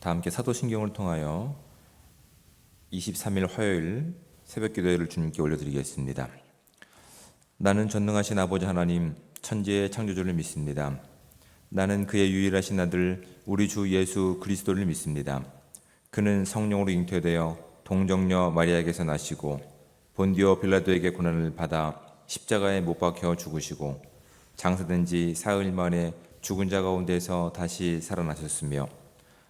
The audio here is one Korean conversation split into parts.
다 함께 사도신경을 통하여 23일 화요일 새벽 기도회를 주님께 올려드리겠습니다. 나는 전능하신 아버지 하나님 천지의 창조주를 믿습니다. 나는 그의 유일하신 아들 우리 주 예수 그리스도를 믿습니다. 그는 성령으로 잉태되어 동정녀 마리아에게서 나시고 본디오 빌라도에게 고난을 받아 십자가에 못 박혀 죽으시고 장사된 지 사흘 만에 죽은 자 가운데서 다시 살아나셨으며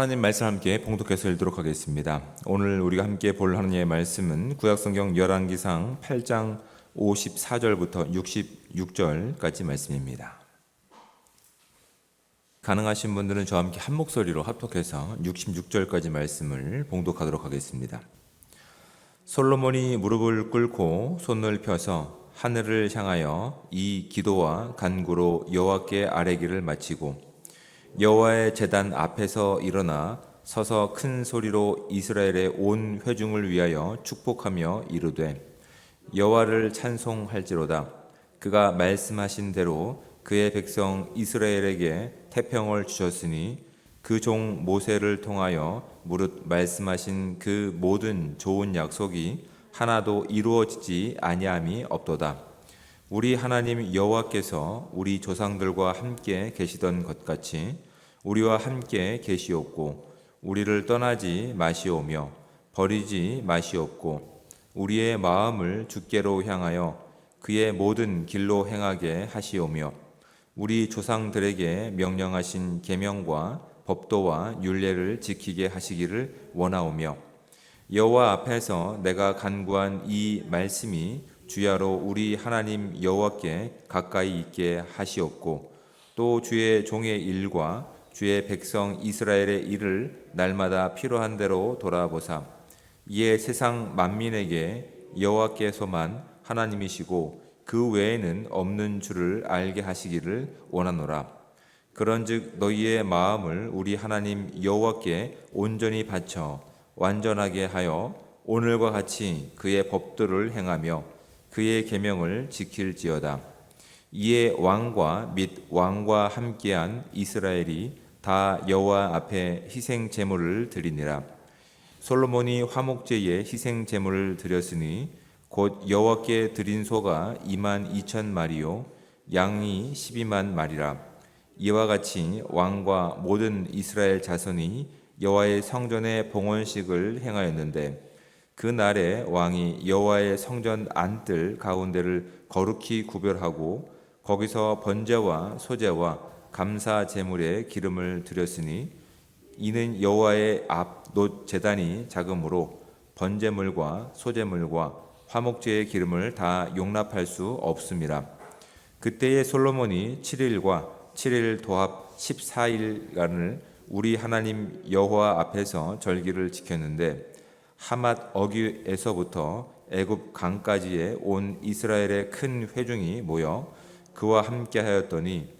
하나님 말씀 함께 봉독해서 읽도록 하겠습니다. 오늘 우리가 함께 볼 하나님의 말씀은 구약성경 열왕기상 8장 54절부터 66절까지 말씀입니다. 가능하신 분들은 저와 함께 한 목소리로 합독해서 66절까지 말씀을 봉독하도록 하겠습니다. 솔로몬이 무릎을 꿇고 손을 펴서 하늘을 향하여 이 기도와 간구로 여호와께 아뢰기를 마치고 여호와의 제단 앞에서 일어나 서서 큰 소리로 이스라엘의 온 회중을 위하여 축복하며 이르되 여호와를 찬송할지로다 그가 말씀하신 대로 그의 백성 이스라엘에게 태평을 주셨으니 그 종 모세를 통하여 무릇 말씀하신 그 모든 좋은 약속이 하나도 이루어지지 아니함이 없도다. 우리 하나님 여호와께서 우리 조상들과 함께 계시던 것 같이 우리와 함께 계시옵고 우리를 떠나지 마시오며 버리지 마시옵고 우리의 마음을 주께로 향하여 그의 모든 길로 행하게 하시오며 우리 조상들에게 명령하신 계명과 법도와 율례를 지키게 하시기를 원하오며 여호와 앞에서 내가 간구한 이 말씀이 주야로 우리 하나님 여호와께 가까이 있게 하시옵고 또 주의 종의 일과 주의 백성 이스라엘의 일을 날마다 필요한 대로 돌아보사 이에 세상 만민에게 여호와께서만 하나님이시고 그 외에는 없는 줄을 알게 하시기를 원하노라. 그런즉 너희의 마음을 우리 하나님 여호와께 온전히 바쳐 완전하게 하여 오늘과 같이 그의 법도를 행하며 그의 계명을 지킬지어다. 이에 왕과 및 왕과 함께한 이스라엘이 다 여호와 앞에 희생 제물을 드리니라. 솔로몬이 화목제에 희생 제물을 드렸으니 곧 여호와께 드린 소가 2만 2천 마리요 양이 12만 마리라. 이와 같이 왕과 모든 이스라엘 자손이 여호와의 성전의 봉헌식을 행하였는데 그 날에 왕이 여호와의 성전 안뜰 가운데를 거룩히 구별하고 거기서 번제와 소제와 감사 제물에 기름을 드렸으니 이는 여호와의 앞놋 제단이 작으므로 번제물과 소제물과 화목제의 기름을 다 용납할 수 없습니다. 그때의 솔로몬이 7일과 7일 도합 14일간을 우리 하나님 여호와 앞에서 절기를 지켰는데 하맛 어귀에서부터 애굽 강까지의 온 이스라엘의 큰 회중이 모여 그와 함께 하였더니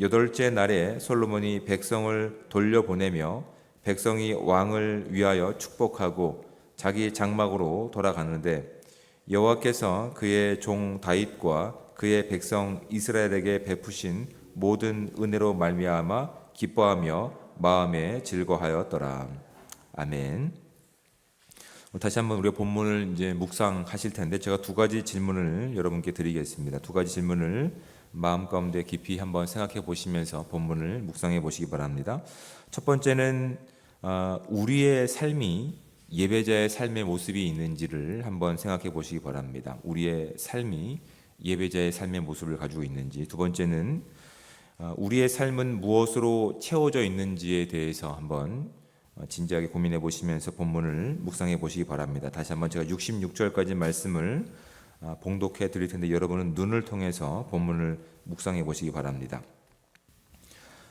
여덟째 날에 솔로몬이 백성을 돌려보내며 백성이 왕을 위하여 축복하고 자기 장막으로 돌아가는데 여호와께서 그의 종 다윗과 그의 백성 이스라엘에게 베푸신 모든 은혜로 말미암아 기뻐하며 마음에 즐거하였더라. 아멘. 다시 한번 우리가 본문을 이제 묵상하실 텐데 제가 두 가지 질문을 여러분께 드리겠습니다. 두 가지 질문을 마음 가운데 깊이 한번 생각해 보시면서 본문을 묵상해 보시기 바랍니다. 첫 번째는 어, 우리의 삶이 예배자의 삶의 모습이 있는지를 한번 생각해 보시기 바랍니다. 우리의 삶이 예배자의 삶의 모습을 가지고 있는지. 두 번째는 어, 우리의 삶은 무엇으로 채워져 있는지에 대해서 한번 어, 진지하게 고민해 보시면서 본문을 묵상해 보시기 바랍니다. 다시 한번 제가 66절까지 말씀을 아, 봉독해 드릴 텐데 여러분은 눈을 통해서 본문을 묵상해 보시기 바랍니다.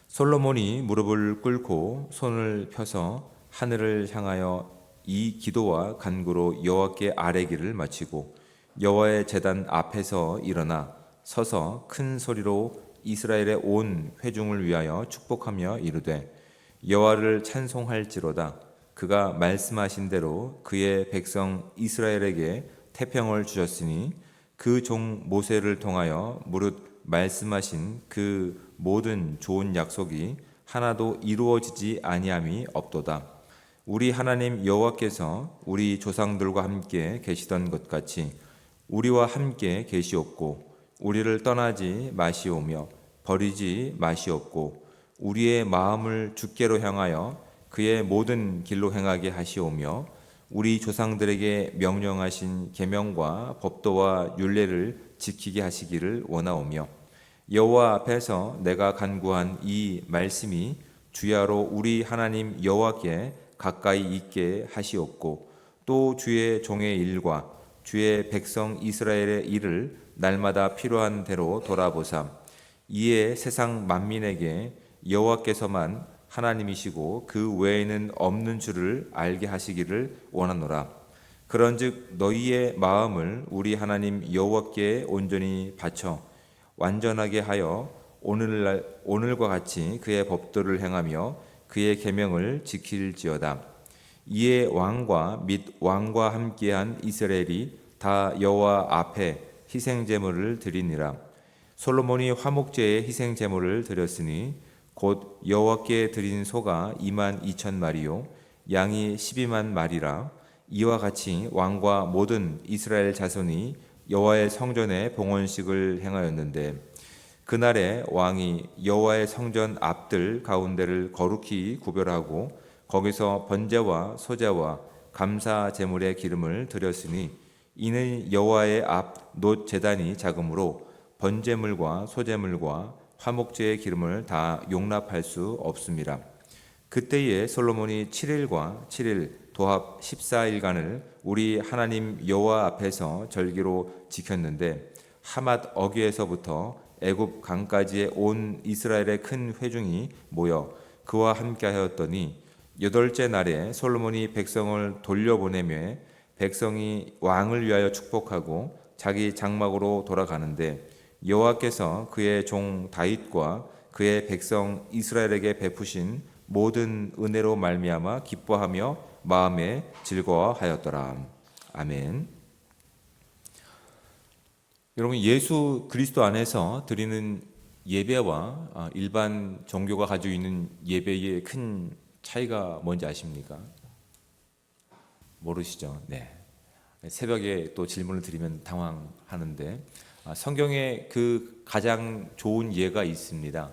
솔로몬이 무릎을 꿇고 손을 펴서 하늘을 향하여 이 기도와 간구로 여호와께 아뢰기를 마치고 여호와의 제단 앞에서 일어나 서서 큰 소리로 이스라엘의 온 회중을 위하여 축복하며 이르되 여호와를 찬송할지로다 그가 말씀하신 대로 그의 백성 이스라엘에게 태평을 주셨으니 그 종 모세를 통하여 무릇 말씀하신 그 모든 좋은 약속이 하나도 이루어지지 아니함이 없도다. 우리 하나님 여호와께서 우리 조상들과 함께 계시던 것 같이 우리와 함께 계시옵고 우리를 떠나지 마시오며 버리지 마시옵고 우리의 마음을 주께로 향하여 그의 모든 길로 행하게 하시오며 우리 조상들에게 명령하신 계명과 법도와 율례를 지키게 하시기를 원하오며 여호와 앞에서 내가 간구한 이 말씀이 주야로 우리 하나님 여호와께 가까이 있게 하시옵고 또 주의 종의 일과 주의 백성 이스라엘의 일을 날마다 필요한 대로 돌아보사 이에 세상 만민에게 여호와께서만 하나님이시고 그 외에는 없는 줄을 알게 하시기를 원하노라. 그런즉 너희의 마음을 우리 하나님 여호와께 온전히 바쳐 완전하게 하여 오늘날 오늘과 같이 그의 법도를 행하며 그의 계명을 지킬지어다. 이에 왕과 및 왕과 함께한 이스라엘이 다 여호와 앞에 희생 제물을 드리니라. 솔로몬이 화목제에 희생 제물을 드렸으니 곧 여호와께 드린 소가 2만 2천 마리요 양이 12만 마리라. 이와 같이 왕과 모든 이스라엘 자손이 여호와의 성전에 봉헌식을 행하였는데 그날에 왕이 여호와의 성전 앞들 가운데를 거룩히 구별하고 거기서 번제와 소제와 감사 제물의 기름을 드렸으니 이는 여호와의 앞놋 제단이 작으므로 번제물과 소제물과 화목제의 기름을 다 용납할 수 없습니다. 그때에 솔로몬이 7일과 7일 도합 14일간을 우리 하나님 여호와 앞에서 절기로 지켰는데 하맛 어귀에서부터 애굽 강까지의 온 이스라엘의 큰 회중이 모여 그와 함께하였더니 여덟째 날에 솔로몬이 백성을 돌려보내며 백성이 왕을 위하여 축복하고 자기 장막으로 돌아가는데 여호와께서 그의 종 다윗과 그의 백성 이스라엘에게 베푸신 모든 은혜로 말미암아 기뻐하며 마음에 즐거워하였더라. 아멘. 여러분 예수 그리스도 안에서 드리는 예배와 아, 일반 종교가 가지고 있는 예배의 큰 차이가 뭔지 아십니까? 모르시죠? 네. 새벽에 또 질문을 드리면 당황하는데 아, 성경에 그 가장 좋은 예가 있습니다.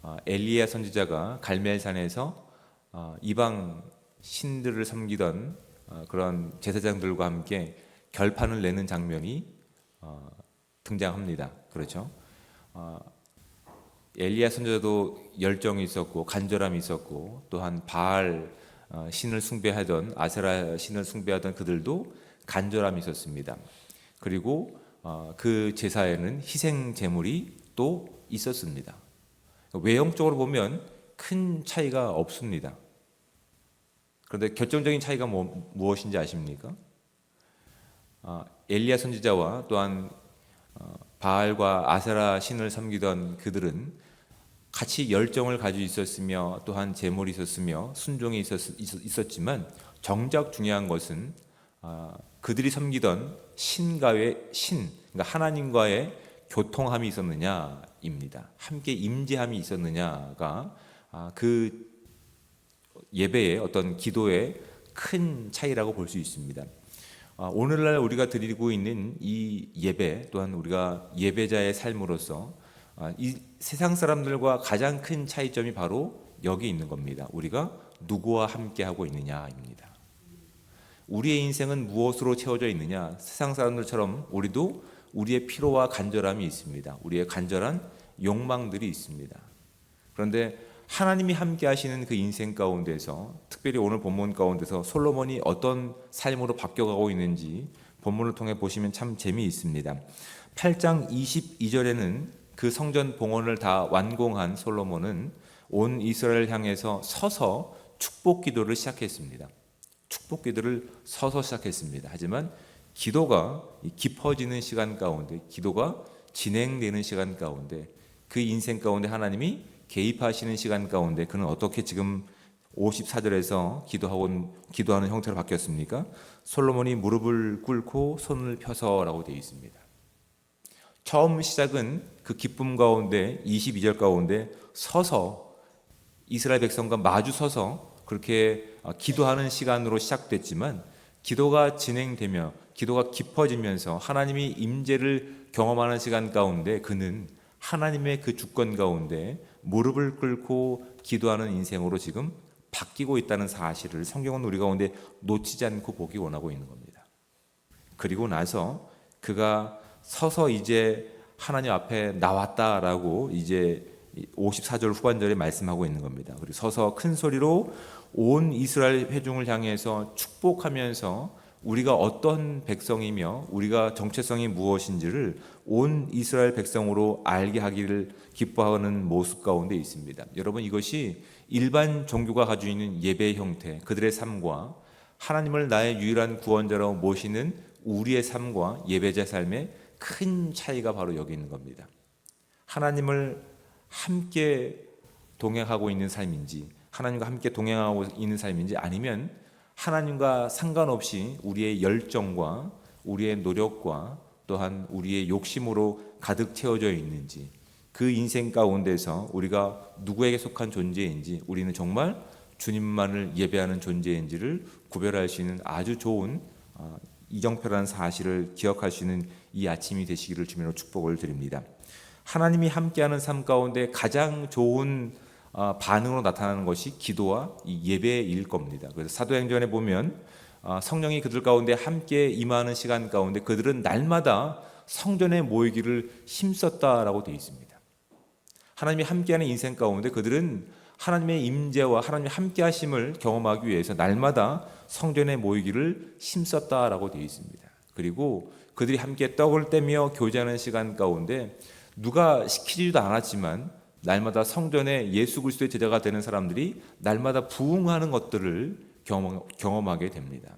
아, 엘리야 선지자가 갈멜산에서 아, 이방 신들을 섬기던 아, 그런 제사장들과 함께 결판을 내는 장면이 어, 등장합니다. 그렇죠? 어, 엘리야 선지자도 열정이 있었고 간절함이 있었고 또한 바알 어, 신을 숭배하던 아세라 신을 숭배하던 그들도 간절함이 있었습니다. 그리고 어, 그 제사에는 희생 제물이 또 있었습니다. 외형적으로 보면 큰 차이가 없습니다. 그런데 결정적인 차이가 뭐, 무엇인지 아십니까? 아, 엘리야 선지자와 또한 어, 바알과 아세라 신을 섬기던 그들은 같이 열정을 가지고 있었으며 또한 재물이 있었으며 순종이 있었, 지만 정작 중요한 것은 아, 그들이 섬기던 신과의 신, 그러니까 하나님과의 교통함이 있었느냐입니다. 함께 임재함이 있었느냐가 아, 그 예배의 어떤 기도의 큰 차이라고 볼 수 있습니다. 아, 오늘날 우리가 드리고 있는 이 예배 또한 우리가 예배자의 삶으로서 아, 이 세상 사람들과 가장 큰 차이점이 바로 여기 있는 겁니다. 우리가 누구와 함께 하고 있느냐입니다. 우리의 인생은 무엇으로 채워져 있느냐? 세상 사람들처럼 우리도 우리의 피로와 간절함이 있습니다. 우리의 간절한 욕망들이 있습니다. 그런데 하나님이 함께 하시는 그 인생 가운데서 특별히 오늘 본문 가운데서 솔로몬이 어떤 삶으로 바뀌어가고 있는지 본문을 통해 보시면 참 재미있습니다. 8장 22절에는 그 성전 봉헌을 다 완공한 솔로몬은 온 이스라엘 향해서 서서 축복 기도를 시작했습니다. 축복 기도를 서서 시작했습니다. 하지만 기도가 깊어지는 시간 가운데, 기도가 진행되는 시간 가운데, 그 인생 가운데 하나님이 개입하시는 시간 가운데 그는 어떻게 지금 54절에서 기도하고 기도하는 형태로 바뀌었습니까? 솔로몬이 무릎을 꿇고 손을 펴서라고 되어 있습니다. 처음 시작은 그 기쁨 가운데 22절 가운데 서서 이스라엘 백성과 마주 서서 그렇게 기도하는 시간으로 시작됐지만 기도가 진행되며 기도가 깊어지면서 하나님이 임재를 경험하는 시간 가운데 그는 하나님의 그 주권 가운데 무릎을 꿇고 기도하는 인생으로 지금 바뀌고 있다는 사실을 성경은 우리 가운데 놓치지 않고 보기 원하고 있는 겁니다. 그리고 나서 그가 서서 이제 하나님 앞에 나왔다라고 이제 54절 후반절에 말씀하고 있는 겁니다. 그리고 서서 큰 소리로 온 이스라엘 회중을 향해서 축복하면서 우리가 어떤 백성이며 우리가 정체성이 무엇인지를 온 이스라엘 백성으로 알게 하기를 기뻐하는 모습 가운데 있습니다. 여러분 이것이 일반 종교가 가지고 있는 예배 형태, 그들의 삶과 하나님을 나의 유일한 구원자로 모시는 우리의 삶과 예배자 삶의 큰 차이가 바로 여기 있는 겁니다. 하나님을 함께 동행하고 있는 삶인지, 하나님과 함께 동행하고 있는 삶인지 아니면 하나님과 상관없이 우리의 열정과 우리의 노력과 또한 우리의 욕심으로 가득 채워져 있는지 그 인생 가운데서 우리가 누구에게 속한 존재인지 우리는 정말 주님만을 예배하는 존재인지를 구별할 수 있는 아주 좋은 어, 이정표라는 사실을 기억할 수 있는 이 아침이 되시기를 주님으로 축복을 드립니다. 하나님이 함께하는 삶 가운데 가장 좋은 어, 반응으로 나타나는 것이 기도와 이 예배일 겁니다. 그래서 사도행전에 보면 아, 성령이 그들 가운데 함께 임하는 시간 가운데 그들은 날마다 성전에 모이기를 힘썼다라고 되어 있습니다. 하나님이 함께하는 인생 가운데 그들은 하나님의 임재와 하나님의 함께하심을 경험하기 위해서 날마다 성전에 모이기를 힘썼다라고 되어 있습니다. 그리고 그들이 함께 떡을 떼며 교제하는 시간 가운데 누가 시키지도 않았지만 날마다 성전에 예수 그리스도의 제자가 되는 사람들이 날마다 부흥하는 것들을 경험, 경험하게 됩니다.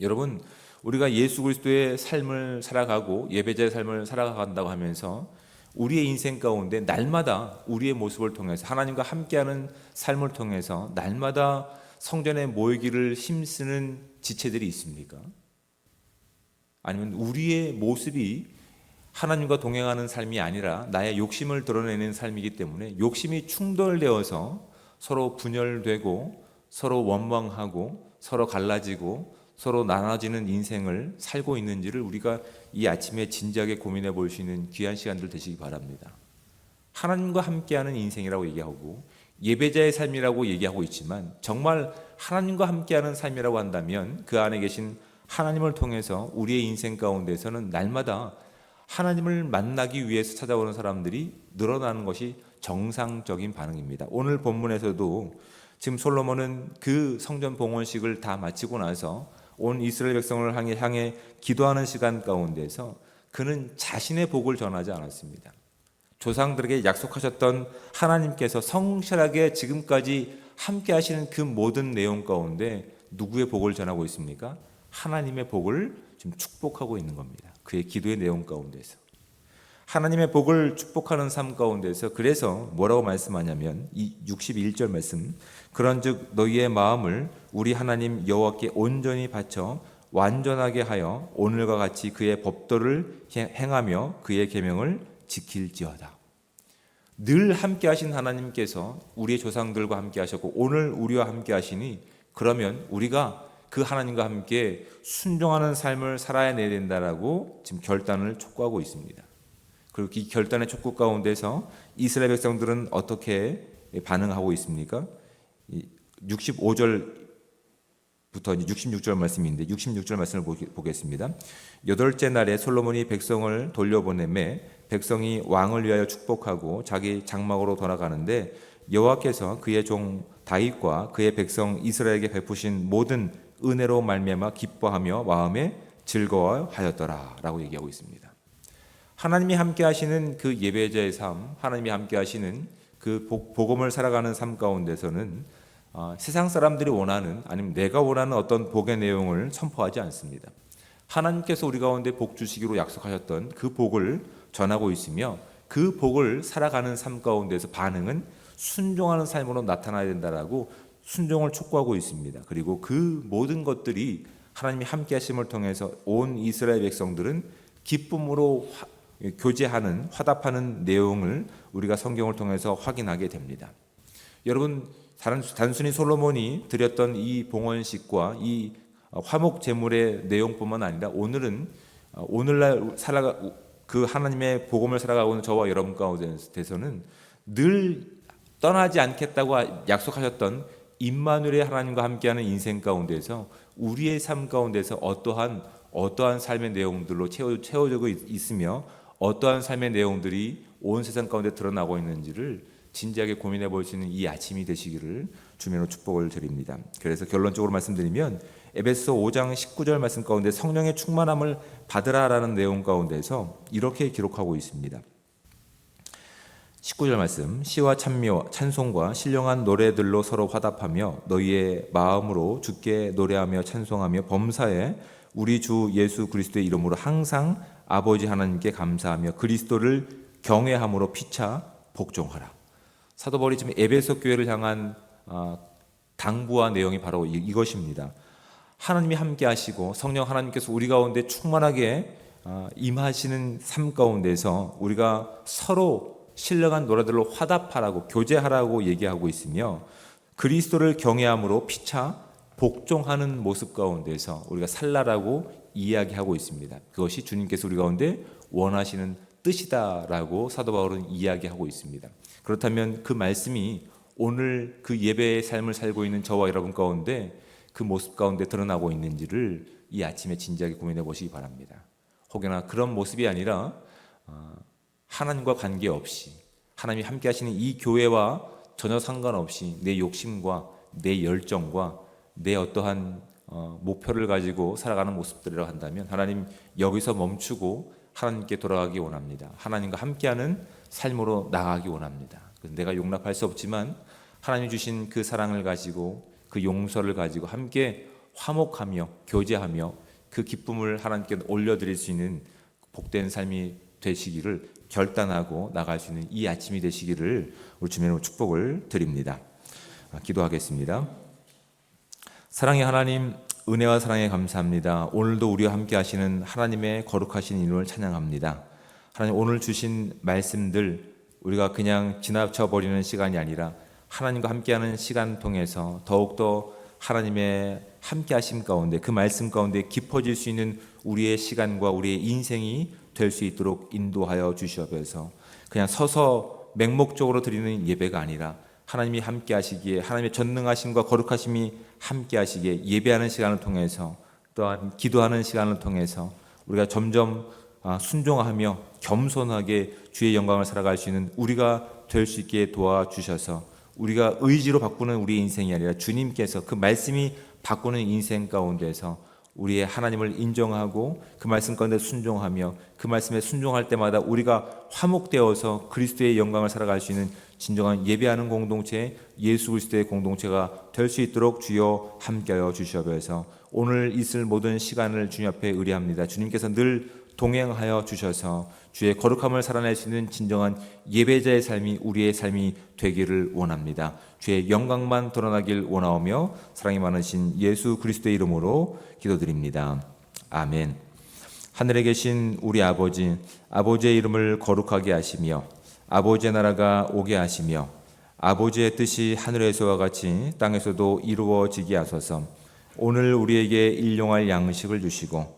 여러분, 우리가 예수 그리스도의 삶을 살아가고 예배자의 삶을 살아간다고 하면서 우리의 인생 가운데 날마다 우리의 모습을 통해서 하나님과 함께하는 삶을 통해서 날마다 성전에 모이기를 힘쓰는 지체들이 있습니까? 아니면 우리의 모습이 하나님과 동행하는 삶이 아니라 나의 욕심을 드러내는 삶이기 때문에 욕심이 충돌되어서 서로 분열되고 서로 원망하고 서로 갈라지고 서로 나눠지는 인생을 살고 있는지를 우리가 이 아침에 진지하게 고민해 볼 수 있는 귀한 시간들 되시기 바랍니다. 하나님과 함께하는 인생이라고 얘기하고 예배자의 삶이라고 얘기하고 있지만 정말 하나님과 함께하는 삶이라고 한다면 그 안에 계신 하나님을 통해서 우리의 인생 가운데서는 날마다 하나님을 만나기 위해서 찾아오는 사람들이 늘어나는 것이 정상적인 반응입니다. 오늘 본문에서도 지금 솔로몬은 그 성전 봉헌식을 다 마치고 나서 온 이스라엘 백성을 향해, 향해 기도하는 시간 가운데서 그는 자신의 복을 전하지 않았습니다. 조상들에게 약속하셨던 하나님께서 성실하게 지금까지 함께 하시는 그 모든 내용 가운데 누구의 복을 전하고 있습니까? 하나님의 복을 지금 축복하고 있는 겁니다. 그의 기도의 내용 가운데서. 하나님의 복을 축복하는 삶 가운데서 그래서 뭐라고 말씀하냐면 이 61절 말씀 그런즉 너희의 마음을 우리 하나님 여호와께 온전히 바쳐 완전하게 하여 오늘과 같이 그의 법도를 행하며 그의 계명을 지킬지어다. 늘 함께 하신 하나님께서 우리의 조상들과 함께 하셨고 오늘 우리와 함께 하시니 그러면 우리가 그 하나님과 함께 순종하는 삶을 살아야 내야 된다라고 지금 결단을 촉구하고 있습니다. 그리고 이 결단의 촉구 가운데서 이스라엘 백성들은 어떻게 반응하고 있습니까? 65절부터 66절 말씀인데 66절 말씀을 보겠습니다. 여덟째 날에 솔로몬이 백성을 돌려보내매 백성이 왕을 위하여 축복하고 자기 장막으로 돌아가는데 여호와께서 그의 종 다윗과 그의 백성 이스라엘에게 베푸신 모든 은혜로 말미암아 기뻐하며 마음에 즐거워하였더라라고 얘기하고 있습니다. 하나님이 함께 하시는 그 예배자의 삶, 하나님이 함께 하시는 그 복음을 살아가는 삶 가운데서는 어, 세상 사람들이 원하는 아니면 내가 원하는 어떤 복의 내용을 선포하지 않습니다. 하나님께서 우리 가운데 복 주시기로 약속하셨던 그 복을 전하고 있으며 그 복을 살아가는 삶 가운데서 반응은 순종하는 삶으로 나타나야 된다라고 순종을 촉구하고 있습니다. 그리고 그 모든 것들이 하나님이 함께 하심을 통해서 온 이스라엘 백성들은 기쁨으로 화, 교제하는 화답하는 내용을 우리가 성경을 통해서 확인하게 됩니다. 여러분 단순히 솔로몬이 드렸던 이 봉헌식과 이 화목 제물의 내용뿐만 아니라 오늘은 오늘날 살아가 그 하나님의 복음을 살아가고 있는 저와 여러분 가운데서는 늘 떠나지 않겠다고 약속하셨던 임마누엘의 하나님과 함께하는 인생 가운데서 우리의 삶 가운데서 어떠한 어떠한 삶의 내용들로 채워 채워지고 있으며 어떠한 삶의 내용들이 온 세상 가운데 드러나고 있는지를 진지하게 고민해 볼 수 있는 이 아침이 되시기를 주면으로 축복을 드립니다. 그래서 결론적으로 말씀드리면 에베소 5장 19절 말씀 가운데 성령의 충만함을 받으라라는 내용 가운데서 이렇게 기록하고 있습니다. 19절 말씀 시와 찬미와 찬송과 신령한 노래들로 서로 화답하며 너희의 마음으로 주께 노래하며 찬송하며 범사에 우리 주 예수 그리스도의 이름으로 항상 아버지 하나님께 감사하며 그리스도를 경외함으로 피차 복종하라. 사도 바울이 지금 에베소 교회를 향한 당부와 내용이 바로 이것입니다. 하나님이 함께 하시고 성령 하나님께서 우리 가운데 충만하게 임하시는 삶 가운데서 우리가 서로 신령한 노래들로 화답하라고 교제하라고 얘기하고 있으며 그리스도를 경외함으로 피차 복종하는 모습 가운데서 우리가 살라라고 이야기하고 있습니다. 그것이 주님께서 우리 가운데 원하시는 뜻이다라고 사도 바울은 이야기하고 있습니다. 그렇다면 그 말씀이 오늘 그 예배의 삶을 살고 있는 저와 여러분 가운데 그 모습 가운데 드러나고 있는지를 이 아침에 진지하게 고민해 보시기 바랍니다. 혹여나 그런 모습이 아니라 어, 하나님과 관계없이 하나님이 함께 하시는 이 교회와 전혀 상관없이 내 욕심과 내 열정과 내 어떠한 어, 목표를 가지고 살아가는 모습들이라 한다면 하나님 여기서 멈추고 하나님께 돌아가기 원합니다. 하나님과 함께하는 삶으로 나가기 원합니다. 내가 용납할 수 없지만 하나님 주신 그 사랑을 가지고 그 용서를 가지고 함께 화목하며 교제하며 그 기쁨을 하나님께 올려드릴 수 있는 복된 삶이 되시기를 결단하고 나갈 수 있는 이 아침이 되시기를 우리 주님으로 축복을 드립니다. 아, 기도하겠습니다. 사랑의 하나님, 은혜와 사랑에 감사합니다. 오늘도 우리와 함께 하시는 하나님의 거룩하신 이름을 찬양합니다. 하나님 오늘 주신 말씀들 우리가 그냥 지나쳐 버리는 시간이 아니라 하나님과 함께하는 시간 통해서 더욱더 하나님의 함께 하심 가운데 그 말씀 가운데 깊어질 수 있는 우리의 시간과 우리의 인생이 될 수 있도록 인도하여 주시옵소서. 그냥 서서 맹목적으로 드리는 예배가 아니라 하나님이 함께 하시기에 하나님의 전능하심과 거룩하심이 함께 하시기에 예배하는 시간을 통해서 또한 기도하는 시간을 통해서 우리가 점점 아, 순종하며 겸손하게 주의 영광을 살아갈 수 있는 우리가 될 수 있게 도와주셔서 우리가 의지로 바꾸는 우리의 인생이 아니라 주님께서 그 말씀이 바꾸는 인생 가운데서 우리의 하나님을 인정하고 그 말씀 가운데 순종하며 그 말씀에 순종할 때마다 우리가 화목되어서 그리스도의 영광을 살아갈 수 있는 진정한 예배하는 공동체 예수 그리스도의 공동체가 될 수 있도록 주여 함께하여 주시옵소서. 오늘 있을 모든 시간을 주님 앞에 의뢰합니다. 주님께서 늘 동행하여 주셔서 주의 거룩함을 있는 진정한 예배자의 삶이 우리의 삶이 되기를 원합니다. 주의 영광만 드러나길 원하오며 사랑이 많으신 예수 그리스도의 이름으로 기도드립니다. 아멘. 하늘에 계신 우리 아버지, 아버지의 이름을 거룩하게 하시며 아버지의 나라가 오게 하시며 아버지의 뜻이 하늘에서와 같이 땅에서도 이루어지게 하소서. 오늘 우리에게 일용할 양식을 주시고